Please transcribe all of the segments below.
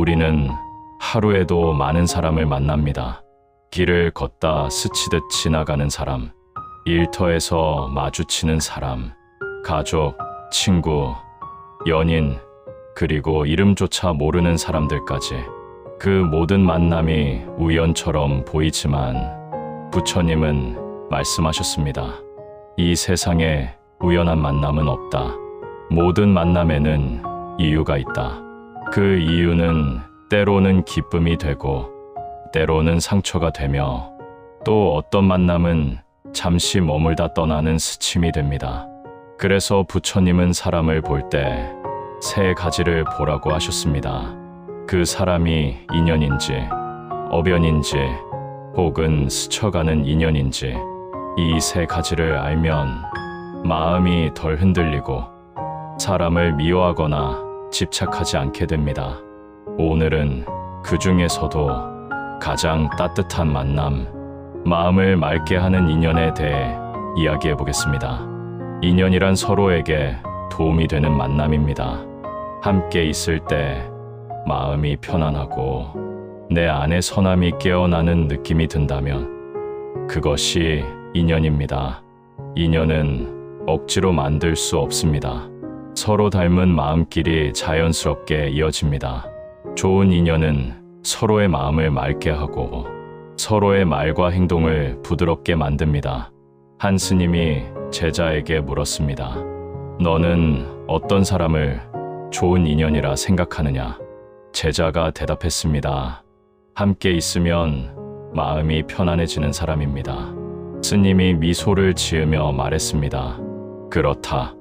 우리는 하루에도 많은 사람을 만납니다. 길을 걷다 스치듯 지나가는 사람, 일터에서 마주치는 사람, 가족, 친구, 연인, 그리고 이름조차 모르는 사람들까지 그 모든 만남이 우연처럼 보이지만 부처님은 말씀하셨습니다. 이 세상에 우연한 만남은 없다. 모든 만남에는 이유가 있다. 그 이유는 때로는 기쁨이 되고 때로는 상처가 되며 또 어떤 만남은 잠시 머물다 떠나는 스침이 됩니다. 그래서 부처님은 사람을 볼 때 세 가지를 보라고 하셨습니다. 그 사람이 인연인지, 어변인지, 혹은 스쳐가는 인연인지, 이 세 가지를 알면 마음이 덜 흔들리고 사람을 미워하거나 집착하지 않게 됩니다. 오늘은 그 중에서도 가장 따뜻한 만남, 마음을 맑게 하는 인연에 대해 이야기해 보겠습니다. 인연이란 서로에게 도움이 되는 만남입니다. 함께 있을 때 마음이 편안하고 내 안에 선함이 깨어나는 느낌이 든다면 그것이 인연입니다. 인연은 억지로 만들 수 없습니다. 서로 닮은 마음끼리 자연스럽게 이어집니다. 좋은 인연은 서로의 마음을 맑게 하고 서로의 말과 행동을 부드럽게 만듭니다. 한 스님이 제자에게 물었습니다. 너는 어떤 사람을 좋은 인연이라 생각하느냐? 제자가 대답했습니다. 함께 있으면 마음이 편안해지는 사람입니다. 스님이 미소를 지으며 말했습니다. 그렇다.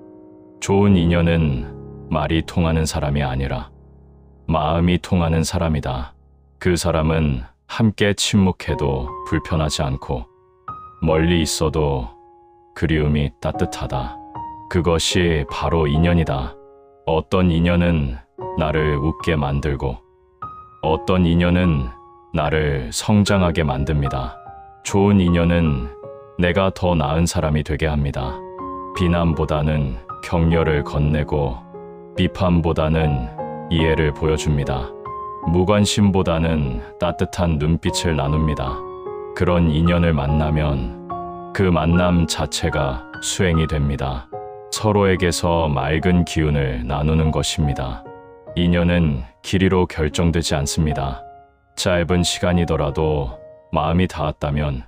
좋은 인연은 말이 통하는 사람이 아니라 마음이 통하는 사람이다. 그 사람은 함께 침묵해도 불편하지 않고 멀리 있어도 그리움이 따뜻하다. 그것이 바로 인연이다. 어떤 인연은 나를 웃게 만들고 어떤 인연은 나를 성장하게 만듭니다. 좋은 인연은 내가 더 나은 사람이 되게 합니다. 비난보다는 격려를 건네고 비판보다는 이해를 보여줍니다. 무관심보다는 따뜻한 눈빛을 나눕니다. 그런 인연을 만나면 그 만남 자체가 수행이 됩니다. 서로에게서 맑은 기운을 나누는 것입니다. 인연은 길이로 결정되지 않습니다. 짧은 시간이더라도 마음이 닿았다면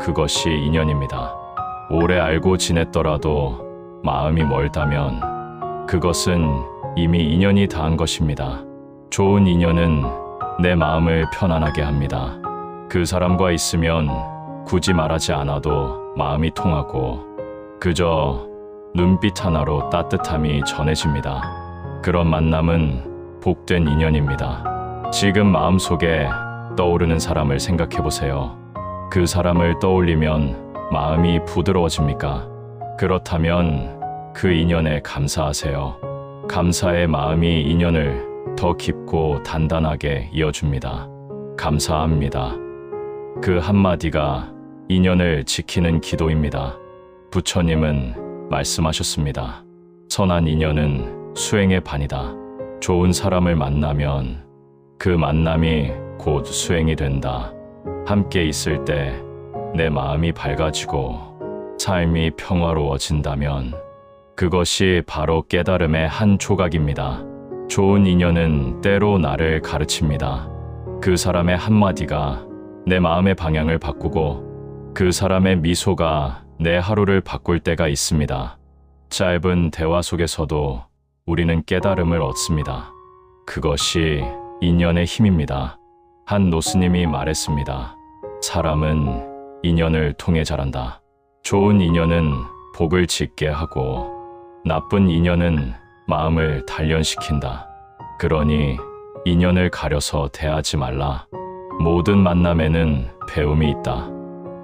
그것이 인연입니다. 오래 알고 지냈더라도 마음이 멀다면 그것은 이미 인연이 닿은 것입니다. 좋은 인연은 내 마음을 편안하게 합니다. 그 사람과 있으면 굳이 말하지 않아도 마음이 통하고 그저 눈빛 하나로 따뜻함이 전해집니다. 그런 만남은 복된 인연입니다. 지금 마음속에 떠오르는 사람을 생각해 보세요. 그 사람을 떠올리면 마음이 부드러워집니까? 그렇다면 그 인연에 감사하세요. 감사의 마음이 인연을 더 깊고 단단하게 이어줍니다. 감사합니다. 그 한마디가 인연을 지키는 기도입니다. 부처님은 말씀하셨습니다. 선한 인연은 수행의 반이다. 좋은 사람을 만나면 그 만남이 곧 수행이 된다. 함께 있을 때 내 마음이 밝아지고 삶이 평화로워진다면 그것이 바로 깨달음의 한 조각입니다. 좋은 인연은 때로 나를 가르칩니다. 그 사람의 한마디가 내 마음의 방향을 바꾸고 그 사람의 미소가 내 하루를 바꿀 때가 있습니다. 짧은 대화 속에서도 우리는 깨달음을 얻습니다. 그것이 인연의 힘입니다. 한 노스님이 말했습니다. 사람은 인연을 통해 자란다. 좋은 인연은 복을 짓게 하고 나쁜 인연은 마음을 단련시킨다. 그러니 인연을 가려서 대하지 말라. 모든 만남에는 배움이 있다.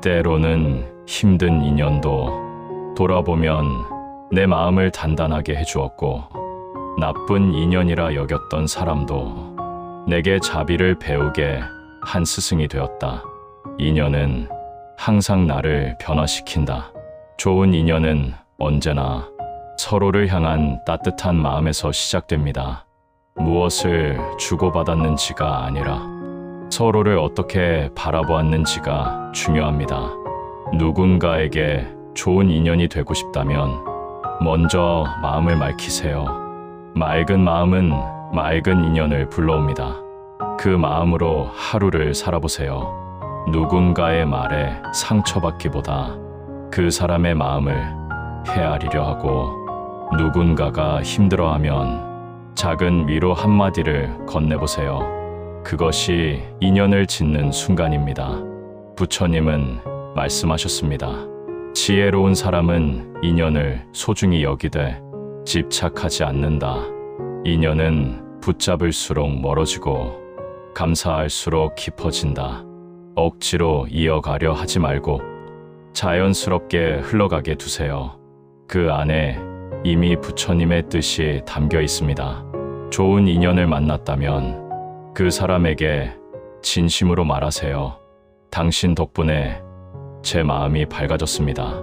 때로는 힘든 인연도 돌아보면 내 마음을 단단하게 해주었고 나쁜 인연이라 여겼던 사람도 내게 자비를 배우게 한 스승이 되었다. 인연은 항상 나를 변화시킨다. 좋은 인연은 언제나 서로를 향한 따뜻한 마음에서 시작됩니다. 무엇을 주고받았는지가 아니라 서로를 어떻게 바라보았는지가 중요합니다. 누군가에게 좋은 인연이 되고 싶다면 먼저 마음을 맑히세요. 맑은 마음은 맑은 인연을 불러옵니다. 그 마음으로 하루를 살아보세요. 누군가의 말에 상처받기보다 그 사람의 마음을 헤아리려 하고 누군가가 힘들어하면 작은 위로 한마디를 건네보세요. 그것이 인연을 짓는 순간입니다. 부처님은 말씀하셨습니다. 지혜로운 사람은 인연을 소중히 여기되 집착하지 않는다. 인연은 붙잡을수록 멀어지고 감사할수록 깊어진다. 억지로 이어가려 하지 말고 자연스럽게 흘러가게 두세요. 그 안에 이미 부처님의 뜻이 담겨 있습니다. 좋은 인연을 만났다면 그 사람에게 진심으로 말하세요. 당신 덕분에 제 마음이 밝아졌습니다.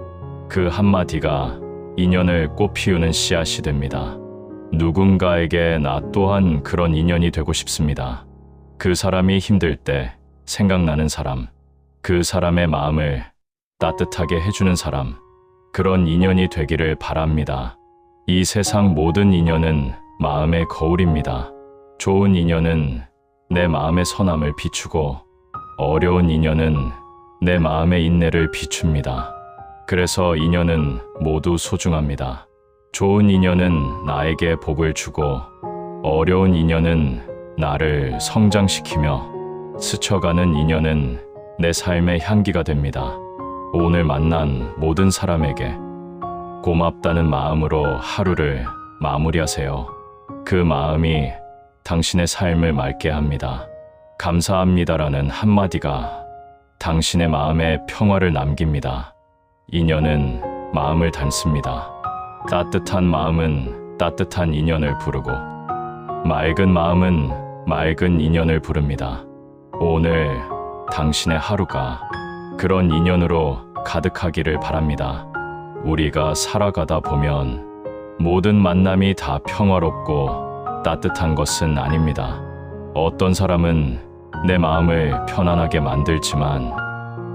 그 한마디가 인연을 꽃 피우는 씨앗이 됩니다. 누군가에게 나 또한 그런 인연이 되고 싶습니다. 그 사람이 힘들 때 생각나는 사람, 그 사람의 마음을 따뜻하게 해주는 사람, 그런 인연이 되기를 바랍니다. 이 세상 모든 인연은 마음의 거울입니다. 좋은 인연은 내 마음의 선함을 비추고 어려운 인연은 내 마음의 인내를 비춥니다. 그래서 인연은 모두 소중합니다. 좋은 인연은 나에게 복을 주고 어려운 인연은 나를 성장시키며 스쳐가는 인연은 내 삶의 향기가 됩니다. 오늘 만난 모든 사람에게 고맙다는 마음으로 하루를 마무리하세요. 그 마음이 당신의 삶을 맑게 합니다. 감사합니다라는 한마디가 당신의 마음에 평화를 남깁니다. 인연은 마음을 닮습니다. 따뜻한 마음은 따뜻한 인연을 부르고 맑은 마음은 맑은 인연을 부릅니다. 오늘 당신의 하루가 그런 인연으로 가득하기를 바랍니다. 우리가 살아가다 보면 모든 만남이 다 평화롭고 따뜻한 것은 아닙니다. 어떤 사람은 내 마음을 편안하게 만들지만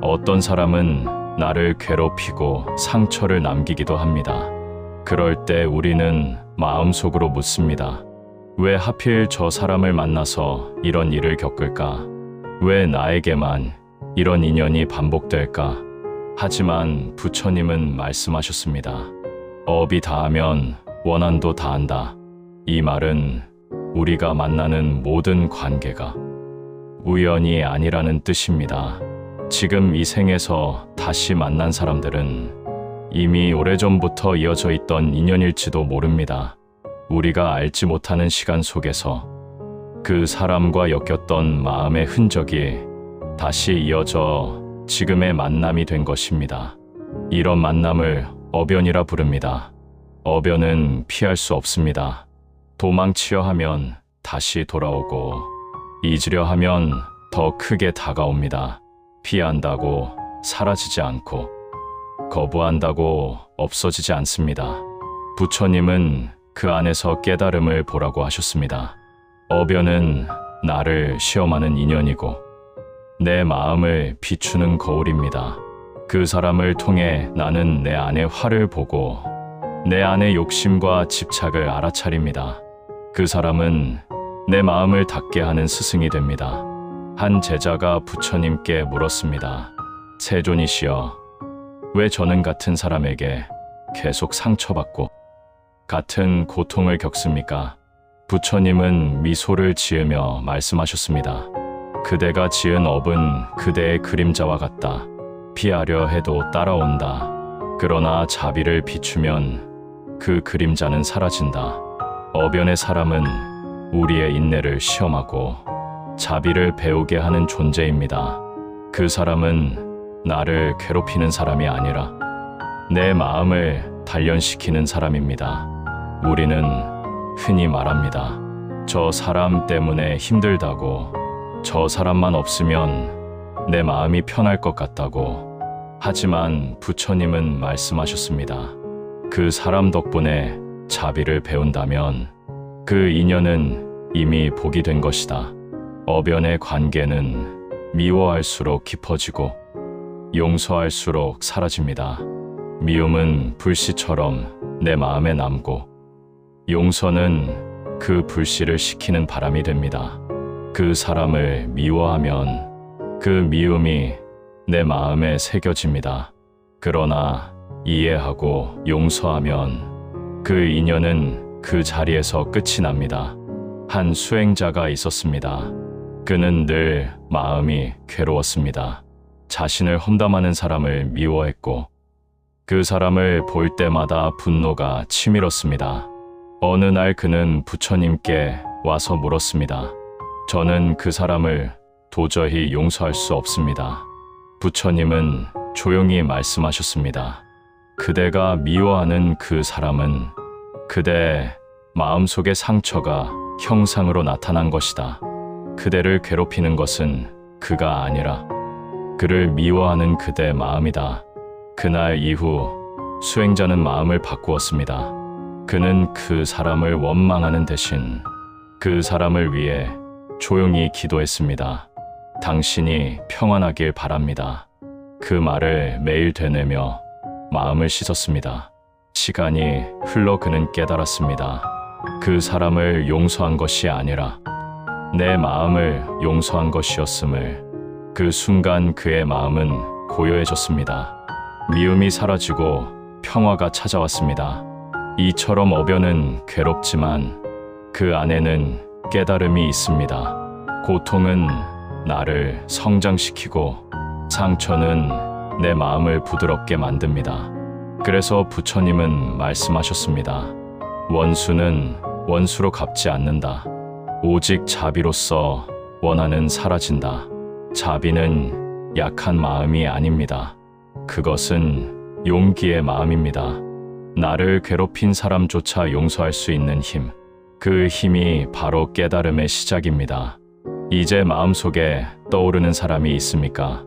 어떤 사람은 나를 괴롭히고 상처를 남기기도 합니다. 그럴 때 우리는 마음속으로 묻습니다. 왜 하필 저 사람을 만나서 이런 일을 겪을까? 왜 나에게만 이런 인연이 반복될까? 하지만 부처님은 말씀하셨습니다. 업이 다하면 원한도 다한다. 이 말은 우리가 만나는 모든 관계가 우연이 아니라는 뜻입니다. 지금 이 생에서 다시 만난 사람들은 이미 오래전부터 이어져 있던 인연일지도 모릅니다. 우리가 알지 못하는 시간 속에서 그 사람과 엮였던 마음의 흔적이 다시 이어져 지금의 만남이 된 것입니다. 이런 만남을 어변이라 부릅니다. 어변은 피할 수 없습니다. 도망치려 하면 다시 돌아오고 잊으려 하면 더 크게 다가옵니다. 피한다고 사라지지 않고 거부한다고 없어지지 않습니다. 부처님은 그 안에서 깨달음을 보라고 하셨습니다. 어변은 나를 시험하는 인연이고 내 마음을 비추는 거울입니다. 그 사람을 통해 나는 내 안의 화를 보고 내 안의 욕심과 집착을 알아차립니다. 그 사람은 내 마음을 닫게 하는 스승이 됩니다. 한 제자가 부처님께 물었습니다. 세존이시여, 왜 저는 같은 사람에게 계속 상처받고 같은 고통을 겪습니까? 부처님은 미소를 지으며 말씀하셨습니다. 그대가 지은 업은 그대의 그림자와 같다. 피하려 해도 따라온다. 그러나 자비를 비추면 그 그림자는 사라진다. 어변의 사람은 우리의 인내를 시험하고 자비를 배우게 하는 존재입니다. 그 사람은 나를 괴롭히는 사람이 아니라 내 마음을 단련시키는 사람입니다. 우리는 흔히 말합니다. 저 사람 때문에 힘들다고, 저 사람만 없으면 내 마음이 편할 것 같다고. 하지만 부처님은 말씀하셨습니다. 그 사람 덕분에 자비를 배운다면 그 인연은 이미 복이 된 것이다. 어변의 관계는 미워할수록 깊어지고 용서할수록 사라집니다. 미움은 불씨처럼 내 마음에 남고 용서는 그 불씨를 식히는 바람이 됩니다. 그 사람을 미워하면 그 미움이 내 마음에 새겨집니다. 그러나 이해하고 용서하면 그 인연은 그 자리에서 끝이 납니다. 한 수행자가 있었습니다. 그는 늘 마음이 괴로웠습니다. 자신을 험담하는 사람을 미워했고 그 사람을 볼 때마다 분노가 치밀었습니다. 어느 날 그는 부처님께 와서 물었습니다. 저는 그 사람을 도저히 용서할 수 없습니다. 부처님은 조용히 말씀하셨습니다. 그대가 미워하는 그 사람은 그대 마음속의 상처가 형상으로 나타난 것이다. 그대를 괴롭히는 것은 그가 아니라 그를 미워하는 그대 마음이다. 그날 이후 수행자는 마음을 바꾸었습니다. 그는 그 사람을 원망하는 대신 그 사람을 위해 조용히 기도했습니다. 당신이 평안하길 바랍니다. 그 말을 매일 되뇌며 마음을 씻었습니다. 시간이 흘러 그는 깨달았습니다. 그 사람을 용서한 것이 아니라 내 마음을 용서한 것이었음을 그 순간 그의 마음은 고요해졌습니다. 미움이 사라지고 평화가 찾아왔습니다. 이처럼 어변은 괴롭지만 그 안에는 깨달음이 있습니다. 고통은 나를 성장시키고 상처는 내 마음을 부드럽게 만듭니다. 그래서 부처님은 말씀하셨습니다. 원수는 원수로 갚지 않는다. 오직 자비로서 원하는 사라진다. 자비는 약한 마음이 아닙니다. 그것은 용기의 마음입니다. 나를 괴롭힌 사람조차 용서할 수 있는 힘. 그 힘이 바로 깨달음의 시작입니다. 이제 마음속에 떠오르는 사람이 있습니까?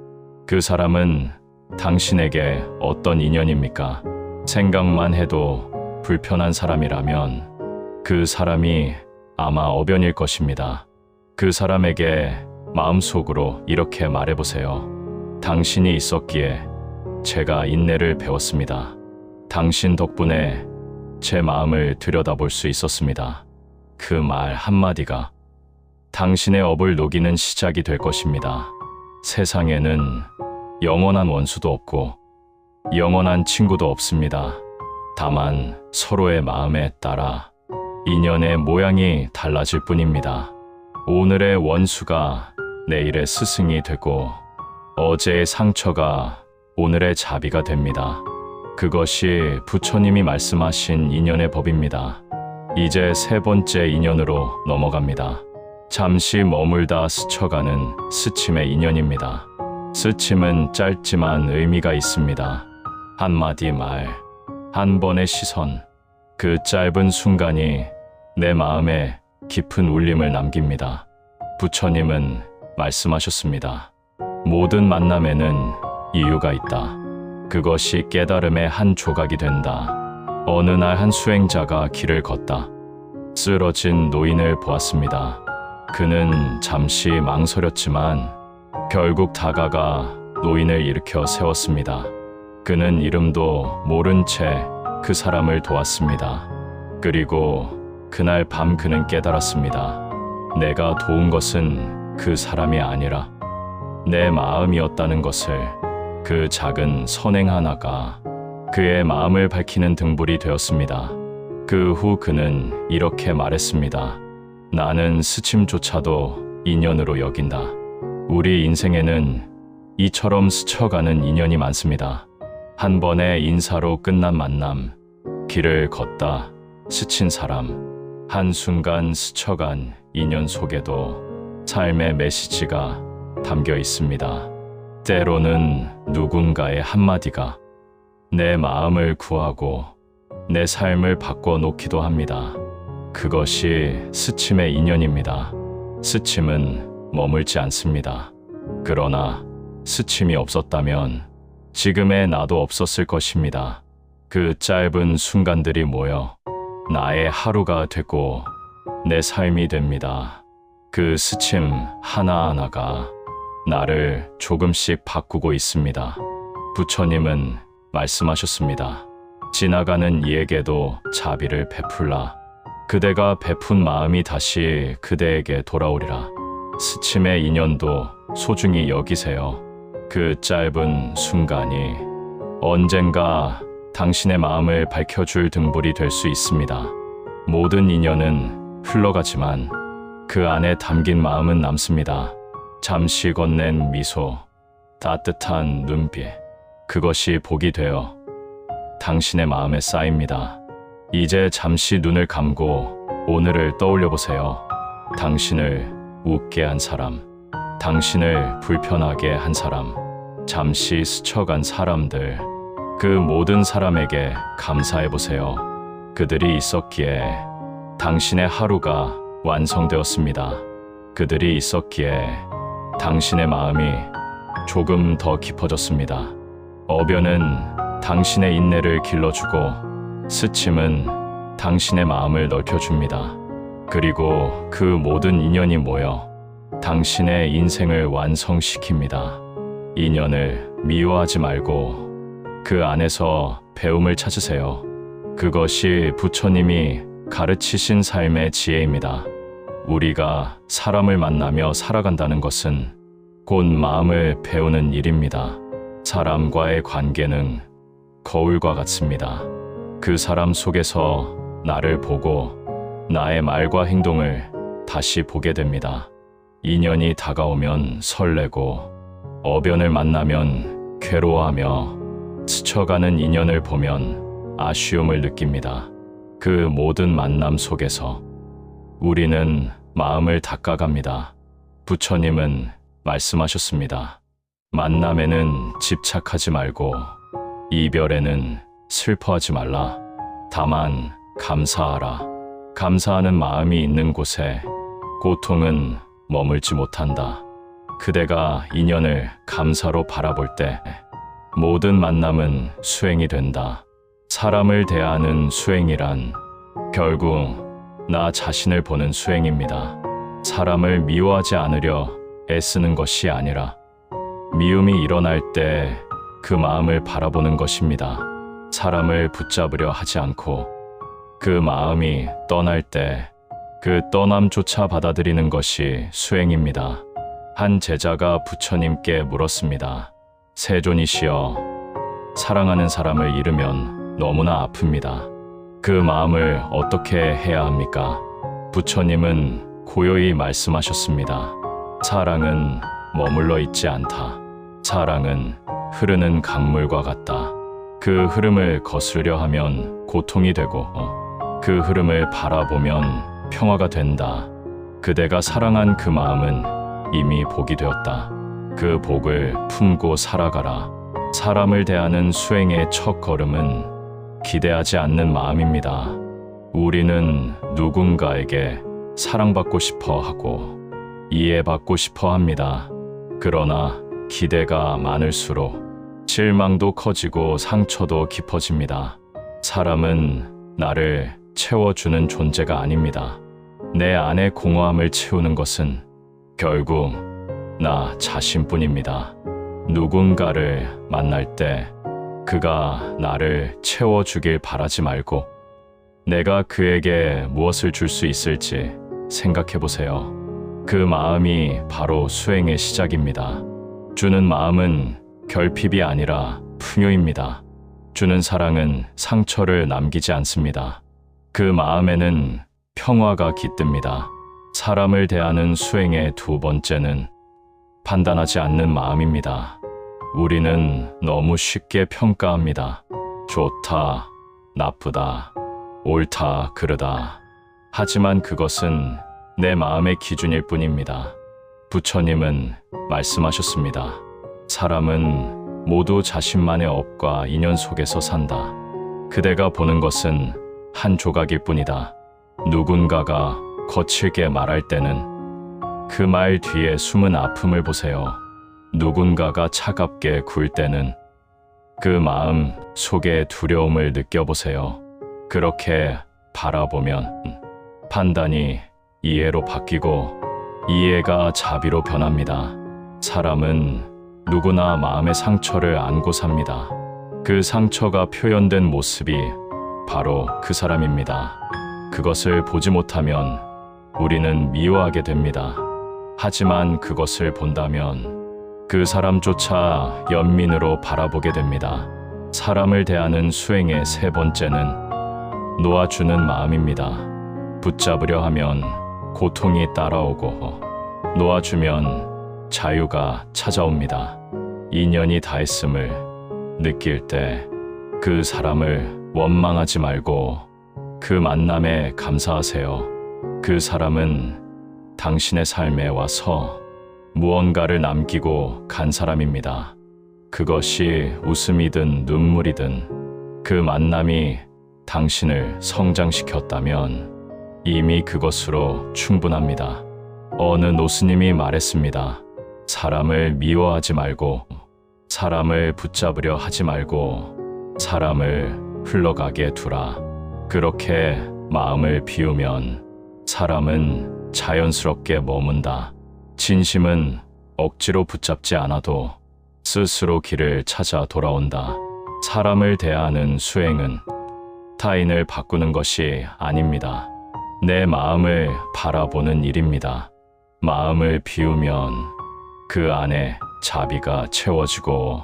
그 사람은 당신에게 어떤 인연입니까? 생각만 해도 불편한 사람이라면 그 사람이 아마 어변일 것입니다. 그 사람에게 마음속으로 이렇게 말해보세요. 당신이 있었기에 제가 인내를 배웠습니다. 당신 덕분에 제 마음을 들여다볼 수 있었습니다. 그 말 한마디가 당신의 업을 녹이는 시작이 될 것입니다. 세상에는 영원한 원수도 없고 영원한 친구도 없습니다. 다만 서로의 마음에 따라 인연의 모양이 달라질 뿐입니다. 오늘의 원수가 내일의 스승이 되고 어제의 상처가 오늘의 자비가 됩니다. 그것이 부처님이 말씀하신 인연의 법입니다. 이제 세 번째 인연으로 넘어갑니다. 잠시 머물다 스쳐가는 스침의 인연입니다. 스침은 짧지만 의미가 있습니다. 한마디 말, 한 번의 시선, 그 짧은 순간이 내 마음에 깊은 울림을 남깁니다. 부처님은 말씀하셨습니다. 모든 만남에는 이유가 있다. 그것이 깨달음의 한 조각이 된다. 어느 날 한 수행자가 길을 걷다. 쓰러진 노인을 보았습니다. 그는 잠시 망설였지만 결국 다가가 노인을 일으켜 세웠습니다. 그는 이름도 모른 채 그 사람을 도왔습니다. 그리고 그날 밤 그는 깨달았습니다. 내가 도운 것은 그 사람이 아니라 내 마음이었다는 것을 그 작은 선행 하나가 그의 마음을 밝히는 등불이 되었습니다. 그 후 그는 이렇게 말했습니다. 나는 스침조차도 인연으로 여긴다. 우리 인생에는 이처럼 스쳐가는 인연이 많습니다. 한 번의 인사로 끝난 만남, 길을 걷다 스친 사람, 한순간 스쳐간 인연 속에도 삶의 메시지가 담겨 있습니다. 때로는 누군가의 한마디가 내 마음을 구하고 내 삶을 바꿔놓기도 합니다. 그것이 스침의 인연입니다. 스침은 머물지 않습니다. 그러나 스침이 없었다면 지금의 나도 없었을 것입니다. 그 짧은 순간들이 모여 나의 하루가 되고 내 삶이 됩니다. 그 스침 하나하나가 나를 조금씩 바꾸고 있습니다. 부처님은 말씀하셨습니다. 지나가는 이에게도 자비를 베풀라. 그대가 베푼 마음이 다시 그대에게 돌아오리라. 스침의 인연도 소중히 여기세요. 그 짧은 순간이 언젠가 당신의 마음을 밝혀줄 등불이 될 수 있습니다. 모든 인연은 흘러가지만 그 안에 담긴 마음은 남습니다. 잠시 건넨 미소, 따뜻한 눈빛, 그것이 복이 되어 당신의 마음에 쌓입니다. 이제 잠시 눈을 감고 오늘을 떠올려 보세요. 당신을 웃게 한 사람, 당신을 불편하게 한 사람, 잠시 스쳐간 사람들, 그 모든 사람에게 감사해 보세요. 그들이 있었기에 당신의 하루가 완성되었습니다. 그들이 있었기에 당신의 마음이 조금 더 깊어졌습니다. 어변은 당신의 인내를 길러주고 스침은 당신의 마음을 넓혀줍니다. 그리고 그 모든 인연이 모여 당신의 인생을 완성시킵니다. 인연을 미워하지 말고 그 안에서 배움을 찾으세요. 그것이 부처님이 가르치신 삶의 지혜입니다. 우리가 사람을 만나며 살아간다는 것은 곧 마음을 배우는 일입니다. 사람과의 관계는 거울과 같습니다. 그 사람 속에서 나를 보고 나의 말과 행동을 다시 보게 됩니다. 인연이 다가오면 설레고 어변을 만나면 괴로워하며 스쳐가는 인연을 보면 아쉬움을 느낍니다. 그 모든 만남 속에서 우리는 마음을 닦아갑니다. 부처님은 말씀하셨습니다. 만남에는 집착하지 말고 이별에는 슬퍼하지 말라. 다만 감사하라. 감사하는 마음이 있는 곳에 고통은 머물지 못한다. 그대가 인연을 감사로 바라볼 때 모든 만남은 수행이 된다. 사람을 대하는 수행이란 결국 나 자신을 보는 수행입니다. 사람을 미워하지 않으려 애쓰는 것이 아니라 미움이 일어날 때 그 마음을 바라보는 것입니다. 사람을 붙잡으려 하지 않고 그 마음이 떠날 때 그 떠남조차 받아들이는 것이 수행입니다. 한 제자가 부처님께 물었습니다. 세존이시여, 사랑하는 사람을 잃으면 너무나 아픕니다. 그 마음을 어떻게 해야 합니까? 부처님은 고요히 말씀하셨습니다. 사랑은 머물러 있지 않다. 사랑은 흐르는 강물과 같다. 그 흐름을 거스르려 하면 고통이 되고 그 흐름을 바라보면 평화가 된다. 그대가 사랑한 그 마음은 이미 복이 되었다. 그 복을 품고 살아가라. 사람을 대하는 수행의 첫 걸음은 기대하지 않는 마음입니다. 우리는 누군가에게 사랑받고 싶어 하고 이해받고 싶어 합니다. 그러나 기대가 많을수록 실망도 커지고 상처도 깊어집니다. 사람은 나를 채워주는 존재가 아닙니다. 내 안의 공허함을 채우는 것은 결국 나 자신뿐입니다. 누군가를 만날 때 그가 나를 채워주길 바라지 말고 내가 그에게 무엇을 줄 수 있을지 생각해 보세요. 그 마음이 바로 수행의 시작입니다. 주는 마음은 결핍이 아니라 풍요입니다. 주는 사랑은 상처를 남기지 않습니다. 그 마음에는 평화가 깃듭니다. 사람을 대하는 수행의 두 번째는 판단하지 않는 마음입니다. 우리는 너무 쉽게 평가합니다. 좋다, 나쁘다, 옳다, 그르다. 하지만 그것은 내 마음의 기준일 뿐입니다. 부처님은 말씀하셨습니다. 사람은 모두 자신만의 업과 인연 속에서 산다. 그대가 보는 것은 한 조각일 뿐이다. 누군가가 거칠게 말할 때는 그 말 뒤에 숨은 아픔을 보세요. 누군가가 차갑게 굴 때는 그 마음 속에 두려움을 느껴보세요. 그렇게 바라보면 판단이 이해로 바뀌고 이해가 자비로 변합니다. 사람은 누구나 마음의 상처를 안고 삽니다. 그 상처가 표현된 모습이 바로 그 사람입니다. 그것을 보지 못하면 우리는 미워하게 됩니다. 하지만 그것을 본다면 그 사람조차 연민으로 바라보게 됩니다. 사람을 대하는 수행의 세 번째는 놓아주는 마음입니다. 붙잡으려 하면 고통이 따라오고 놓아주면 자유가 찾아옵니다. 인연이 다했음을 느낄 때 그 사람을 원망하지 말고 그 만남에 감사하세요. 그 사람은 당신의 삶에 와서 무언가를 남기고 간 사람입니다. 그것이 웃음이든 눈물이든 그 만남이 당신을 성장시켰다면 이미 그것으로 충분합니다. 어느 노스님이 말했습니다. 사람을 미워하지 말고 사람을 붙잡으려 하지 말고 사람을 흘러가게 두라. 그렇게 마음을 비우면 사람은 자연스럽게 머문다. 진심은 억지로 붙잡지 않아도 스스로 길을 찾아 돌아온다. 사람을 대하는 수행은 타인을 바꾸는 것이 아닙니다. 내 마음을 바라보는 일입니다. 마음을 비우면 그 안에 자비가 채워지고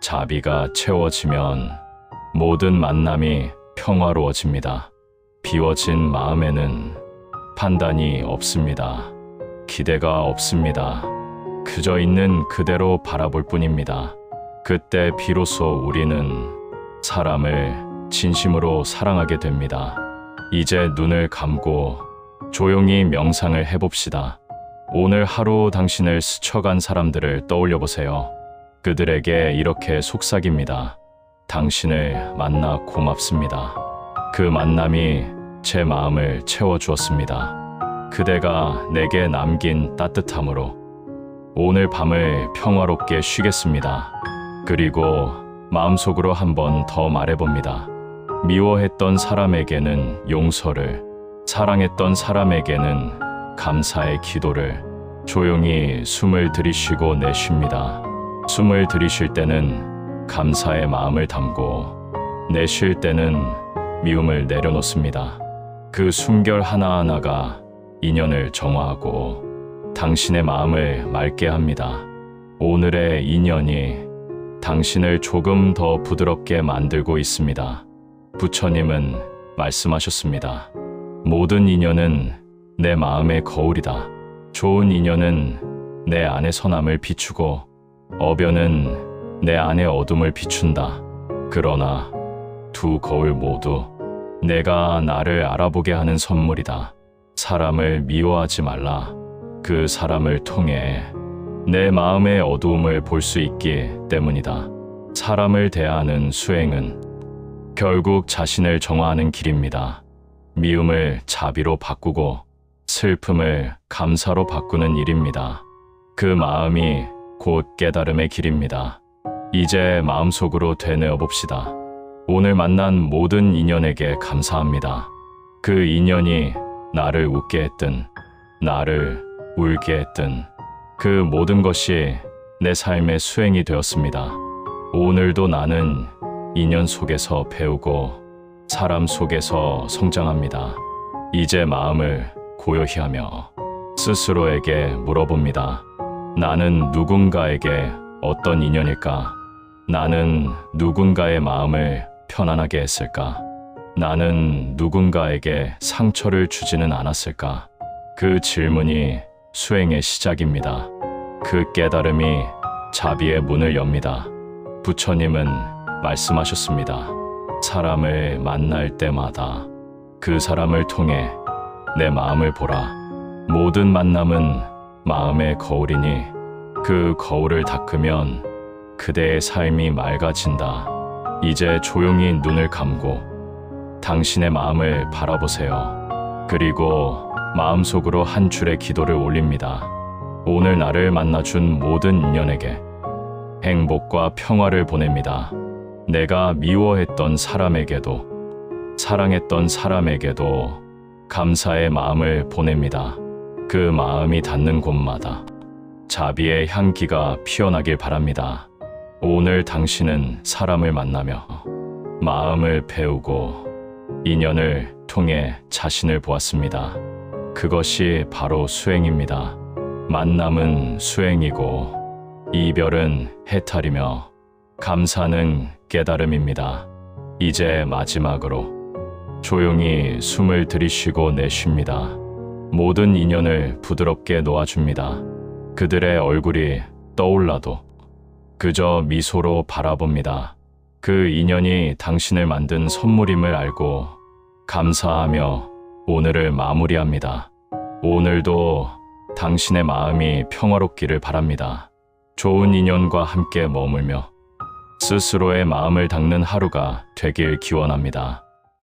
자비가 채워지면 모든 만남이 평화로워집니다. 비워진 마음에는 판단이 없습니다. 기대가 없습니다. 그저 있는 그대로 바라볼 뿐입니다. 그때 비로소 우리는 사람을 진심으로 사랑하게 됩니다. 이제 눈을 감고 조용히 명상을 해봅시다. 오늘 하루 당신을 스쳐간 사람들을 떠올려 보세요. 그들에게 이렇게 속삭입니다. 당신을 만나 고맙습니다. 그 만남이 제 마음을 채워주었습니다. 그대가 내게 남긴 따뜻함으로 오늘 밤을 평화롭게 쉬겠습니다. 그리고 마음속으로 한 번 더 말해봅니다. 미워했던 사람에게는 용서를, 사랑했던 사람에게는 감사의 기도를 조용히 숨을 들이쉬고 내쉽니다. 숨을 들이쉴 때는 감사의 마음을 담고 내쉴 때는 미움을 내려놓습니다. 그 숨결 하나하나가 인연을 정화하고 당신의 마음을 맑게 합니다. 오늘의 인연이 당신을 조금 더 부드럽게 만들고 있습니다. 부처님은 말씀하셨습니다. 모든 인연은 내 마음의 거울이다. 좋은 인연은 내 안의 선함을 비추고 어변은 내 안의 어둠을 비춘다. 그러나 두 거울 모두 내가 나를 알아보게 하는 선물이다. 사람을 미워하지 말라. 그 사람을 통해 내 마음의 어두움을 볼 수 있기 때문이다. 사람을 대하는 수행은 결국 자신을 정화하는 길입니다. 미움을 자비로 바꾸고 슬픔을 감사로 바꾸는 일입니다. 그 마음이 곧 깨달음의 길입니다. 이제 마음속으로 되뇌어 봅시다. 오늘 만난 모든 인연에게 감사합니다. 그 인연이 나를 웃게 했든, 나를 울게 했든, 그 모든 것이 내 삶의 수행이 되었습니다. 오늘도 나는 인연 속에서 배우고 사람 속에서 성장합니다. 이제 마음을 고요히 하며 스스로에게 물어봅니다. 나는 누군가에게 어떤 인연일까? 나는 누군가의 마음을 편안하게 했을까? 나는 누군가에게 상처를 주지는 않았을까? 그 질문이 수행의 시작입니다. 그 깨달음이 자비의 문을 엽니다. 부처님은 말씀하셨습니다. 사람을 만날 때마다 그 사람을 통해 내 마음을 보라. 모든 만남은 마음의 거울이니 그 거울을 닦으면 그대의 삶이 맑아진다. 이제 조용히 눈을 감고 당신의 마음을 바라보세요. 그리고 마음속으로 한 줄의 기도를 올립니다. 오늘 나를 만나준 모든 인연에게 행복과 평화를 보냅니다. 내가 미워했던 사람에게도 사랑했던 사람에게도 감사의 마음을 보냅니다. 그 마음이 닿는 곳마다 자비의 향기가 피어나길 바랍니다. 오늘 당신은 사람을 만나며 마음을 배우고 인연을 통해 자신을 보았습니다. 그것이 바로 수행입니다. 만남은 수행이고 이별은 해탈이며 감사는 깨달음입니다. 이제 마지막으로 조용히 숨을 들이쉬고 내쉽니다. 모든 인연을 부드럽게 놓아줍니다. 그들의 얼굴이 떠올라도 그저 미소로 바라봅니다. 그 인연이 당신을 만든 선물임을 알고 감사하며 오늘을 마무리합니다. 오늘도 당신의 마음이 평화롭기를 바랍니다. 좋은 인연과 함께 머물며 스스로의 마음을 닦는 하루가 되길 기원합니다.